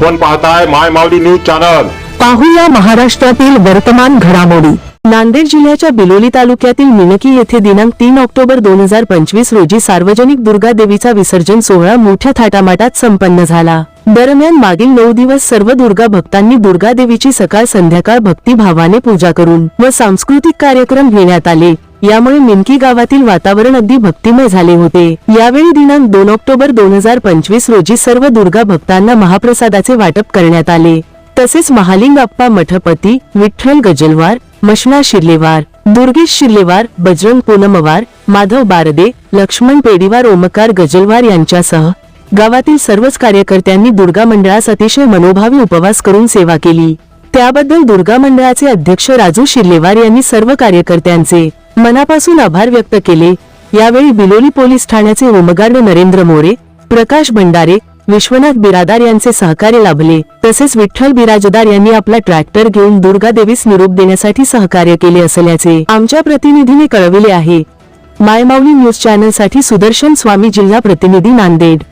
आपण पाहताय माय Mavli news channel. पाहूया महाराष्ट्रातील वर्तमान घडामोडी. नांदेड जिल्ह्याच्या बिलोली तालुक्यातील मिनकी येथे दिनांक तीन ऑक्टोबर दोन हजार पंचवीस रोजी सार्वजनिक दुर्गा देवीचा विसर्जन सोहळा मोठ्या थाटामाटात संपन्न झाला. दरम्यान मागील नऊ दिवस सर्व दुर्गा भक्तांनी दुर्गा देवीची सकाळ संध्याकाळ भक्तिभावाने पूजा करून व सांस्कृतिक कार्यक्रम घेण्यात आले. यामुळे मिनकी गावातील वातावरण अगदी भक्तिमय झाले होते. यावेळी दिनांक दोन ऑक्टोबर दोन हजार पंचवीस रोजी सर्व दुर्गा भक्तांना महाप्रसादाचे वाटप करण्यात आले. तसेच महालिंग अप्पा मठपती विठ्ठल गजलवार मशना शिर्लेवार दुर्गेश शिर्लेवार बजरंग पूनमवार माधव बारदे लक्ष्मण पेडीवार ओमकार गजलवार यांच्यासह गावातील सर्वच कार्यकर्त्यांनी दुर्गा मंडळास अतिशय मनोभावी उपवास करून सेवा केली. त्याबद्दल दुर्गा मंडळाचे अध्यक्ष राजू शिर्लेवार यांनी सर्व कार्यकर्त्यांचे मनापासून आभार व्यक्त केले. यावेळी बिलोली पोलीस ठाण्याचे होमगार्ड नरेंद्र मोरे प्रकाश भंडारे विश्वनाथ बिरादार यांचे सहकार्य लाभले. तसेच विठ्ठल बिराजदार यांनी आपला ट्रॅक्टर घेऊन दुर्गा देवीस निरोप देण्यासाठी सहकार्य केले असल्याचे आमच्या प्रतिनिधीने कळविले आहे. मायमाऊली न्यूज चॅनलसाठी सुदर्शन स्वामी जिल्हा प्रतिनिधी नांदेड.